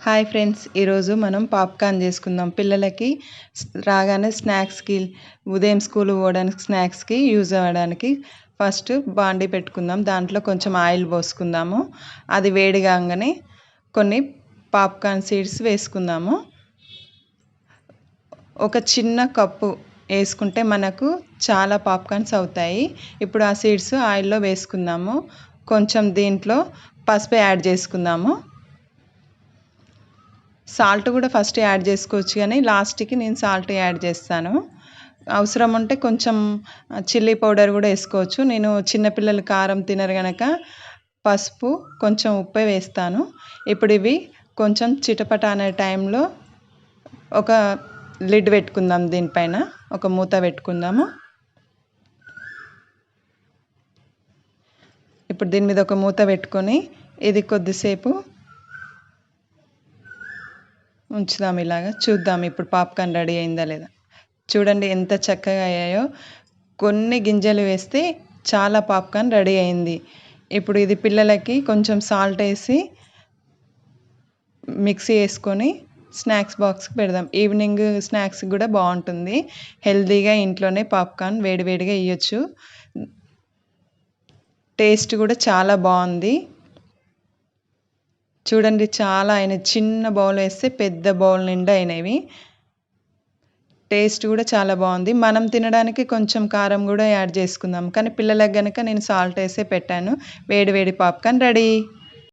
Hi friends ఈరోజు మనం popcorn చేసుకుందాం. పిల్లలకి రాగానే స్నాక్స్కి ఉదయం స్కూల్ పోవడానికి స్నాక్స్కి యూజ్ అవ్వడానికి ఫస్ట్ బాండీ పెట్టుకుందాం. దాంట్లో కొంచెం ఆయిల్ పోసుకుందాము. అది వేడి కాగానే కొన్ని పాప్కార్న్ సీడ్స్ వేసుకుందాము. ఒక చిన్న కప్పు వేసుకుంటే మనకు చాలా పాప్కార్న్స్ అవుతాయి. ఇప్పుడు ఆ సీడ్స్ ఆయిల్లో వేసుకుందాము. కొంచెం దీంట్లో పసుపు యాడ్ చేసుకుందాము. సాల్ట్ కూడా ఫస్ట్ యాడ్ చేసుకోవచ్చు కానీ లాస్ట్కి నేను సాల్ట్ యాడ్ చేస్తాను. అవసరం ఉంటే కొంచెం చిల్లీ పౌడర్ కూడా వేసుకోవచ్చు. నేను చిన్నపిల్లలు కారం తినరు కనుక పసుపు కొంచెం ఉప్పే వేస్తాను. ఇప్పుడు ఇవి కొంచెం చిటపట అనే టైంలో ఒక లిడ్ పెట్టుకుందాం దీనిపైన. ఒక మూత పెట్టుకుందాము. ఇప్పుడు దీని మీద ఒక మూత పెట్టుకొని ఇది కొద్దిసేపు ఉంచుదాం ఇలాగా. చూద్దాం ఇప్పుడు పాప్కార్న్ రెడీ అయిందా లేదా. చూడండి ఎంత చక్కగా అయ్యాయో. కొన్ని గింజలు వేస్తే చాలా పాప్కార్న్ రెడీ అయింది. ఇప్పుడు ఇది పిల్లలకి కొంచెం సాల్ట్ వేసి మిక్సీ వేసుకొని స్నాక్స్ బాక్స్కి పెడదాం. ఈవినింగ్ స్నాక్స్ కూడా బాగుంటుంది. హెల్తీగా ఇంట్లోనే పాప్కార్న్ వేడివేడిగా ఇవ్వచ్చు టేస్ట్ కూడా చాలా బాగుంది. చూడండి చాలా ఆయన చిన్న బౌల్ వేస్తే పెద్ద బౌల్ నిండా అయినవి. టేస్ట్ కూడా చాలా బాగుంది. మనం తినడానికి కొంచెం కారం కూడా యాడ్ చేసుకుందాం. కానీ పిల్లలకు కనుక నేను సాల్ట్ వేసే పెట్టాను. వేడి వేడి పాప్కార్న్ రెడీ.